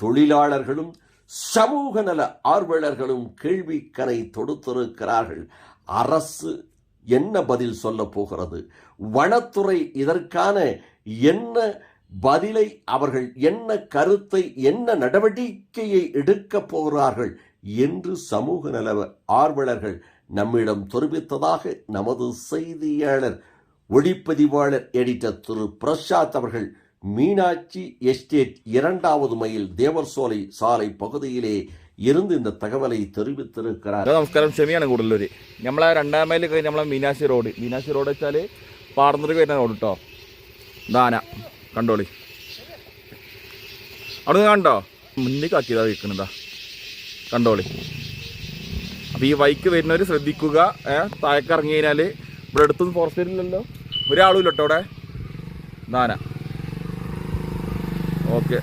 தொழிலாளர்களும் சமூக நல ஆர்வலர்களும் கேள்விக்கரை தொடுத்திருக்கிறார்கள். அரசு என்ன பதில் சொல்ல போகிறது? வனத்துறை இதற்கான என்ன பதிலை அவர்கள் என்ன கருத்தை என்ன நடவடிக்கையை எடுக்கப் போகிறார்கள் என்று சமூக நல ஆர்வலர்கள் நம்மிடம் தெரிவித்ததாக நமது செய்தியாளர் ஒளிப்பதிவாளர் எடிட்டர் திரு பிரசாத் அவர்கள் മീനാച്ചി എസ്റ്റേറ്റ് இரண்டாவது മൈൽ ദേവർസോലി சோலை சாலை பகுதியிலே ഇന്ന് ഇന്ന തകവലൈ തെറിവിത്തിരിക്കാർ നമസ്കാരം. ഷെമിയാണ് കൂടുതലൂർ നമ്മളെ രണ്ടാം മൈൽ കഴിഞ്ഞ് നമ്മളെ മീനാശി റോഡ്. മീനാശി റോഡ് വെച്ചാൽ പാർന്നൂർക്ക് വരുന്ന റോഡ് കേട്ടോ ദാന കണ്ടോളി. അവിടെ കണ്ടോ? മുന്നിൽ കാക്കിയതാ വിൽക്കുന്നതാ കണ്ടോളി. അപ്പോൾ ഈ വൈക്ക് വരുന്നവർ ശ്രദ്ധിക്കുക. താഴേക്ക് ഇറങ്ങി ഇവിടെ അടുത്തൊന്നും ഫോറസ്റ്റ് ഇല്ലല്ലോ. ഒരാളും ഇല്ലട്ടോ അവിടെ. ദാന ഓക്കെ.